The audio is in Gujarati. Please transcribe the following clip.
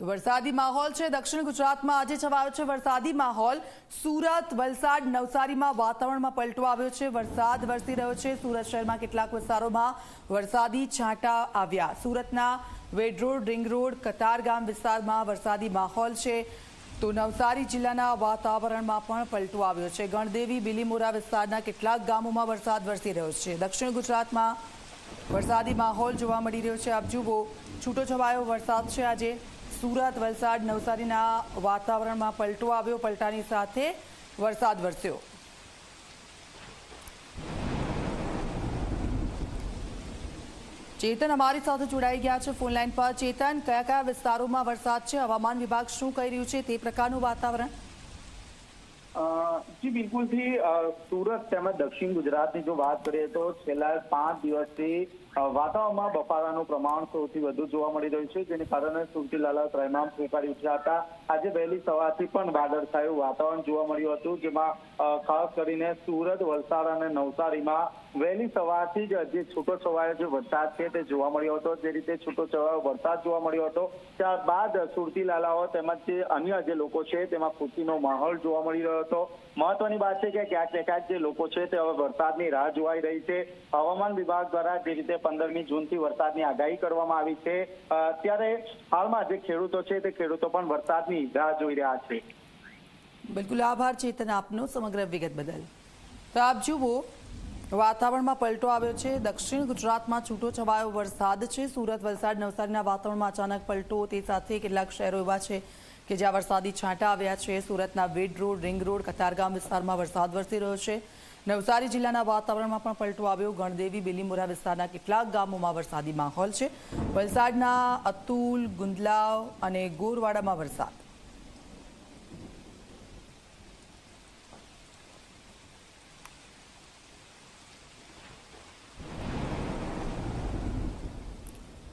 તો વરસાદી માહોલ છે. દક્ષિણ ગુજરાતમાં આજે છવાયો છે વરસાદી માહોલ. સુરત, વલસાડ, નવસારીમાં વાતાવરણમાં પલટો આવ્યો છે. વરસાદ વરસી રહ્યો છે. સુરત શહેરમાં કેટલાક વિસ્તારોમાં વરસાદી છાંટા આવ્યા. સુરતના Ved road, ring road Katargam વિસ્તારમાં વરસાદી માહોલ છે. તો નવસારી જિલ્લાના વાતાવરણમાં પણ પલટો આવ્યો છે. ગણદેવી, બિલીમોરા વિસ્તારના કેટલાક ગામોમાં વરસાદ વરસી રહ્યો છે. દક્ષિણ ગુજરાતમાં વરસાદી માહોલ જોવા મળી રહ્યો છે. આપ જુઓ, છૂટો છવાયો વરસાદ છે આજે. સુરત, વલસાડ, નવસારીના વાતાવરણમાં પલટો આવ્યો. પલટાની સાથે વરસાદ વરસ્યો. ચેતન અમારી સાથે જોડાઈ ગયા છે ફોનલાઈન પર. ચેતન કયા કયા વિસ્તારોમાં વરસાદ છે? હવામાન વિભાગ શું કહી રહ્યું છે? તે પ્રકારનું વાતાવરણ જી બિલકુલથી સુરત તેમજ દક્ષિણ ગુજરાતની જો વાત કરીએ તો છેલ્લા પાંચ દિવસથી વાતાવરણમાં બફારાનું પ્રમાણ સૌથી વધુ જોવા મળી રહ્યું છે, જેને કારણે સુરતીલાલા ત્રયમામ પોકારી ઉઠ્યા હતા. આજે વહેલી સવારથી પણ વાદળછાયું વાતાવરણ જોવા મળ્યું હતું, જેમાં ખાસ કરીને સુરત, વલસાડ અને નવસારીમાં વહેલી સવારથી જ જે છૂટો છવાયો જે વરસાદ છે તે જોવા મળ્યો હતો. જે રીતે છૂટો છવાયો વરસાદ જોવા મળ્યો હતો, ત્યારબાદ સુરતી લાલાઓ તેમજ જે અન્ય જે લોકો છે તેમાં ખુશીનો માહોલ જોવા મળી રહ્યો હતો. મહત્વની વાત છે કે ક્યાંક ને ક્યાંક જે લોકો છે તે હવે વરસાદની રાહ જોવાઈ રહી છે. હવામાન વિભાગ દ્વારા જે રીતે પંદરમી જૂનથી વરસાદની આગાહી કરવામાં આવી છે અત્યારે ત્યારે હાલમાં જે ખેડૂતો છે તે ખેડૂતો પણ વરસાદની રાહ જોઈ રહ્યા છે. બિલકુલ આભાર ચેતન આપનો સમગ્ર વિગત બદલ. તો આપ જુઓ વાતાવરણમાં પલટો આવ્યો છે. દક્ષિણ ગુજરાતમાં છૂટો છવાયો વરસાદ છે. સુરત વલસાડ નવસારીના વાતાવરણમાં અચાનક પલટો. તે સાથે કેટલાક શહેરો એવા છે કે જ્યાં વરસાદી છાંટા આવ્યા છે. સુરતના Ved road, ring road, Katargam વિસ્તારમાં વરસાદ વરસી રહ્યો છે. નવસારી જિલ્લાના વાતાવરણમાં પણ પલટો આવ્યો. ગણદેવી, બેલીમોરા વિસ્તારના કેટલાક ગામોમાં વરસાદી માહોલ છે. વલસાડના અતુલ, ગુંદલાવ અને ગોરવાડામાં વરસાદ.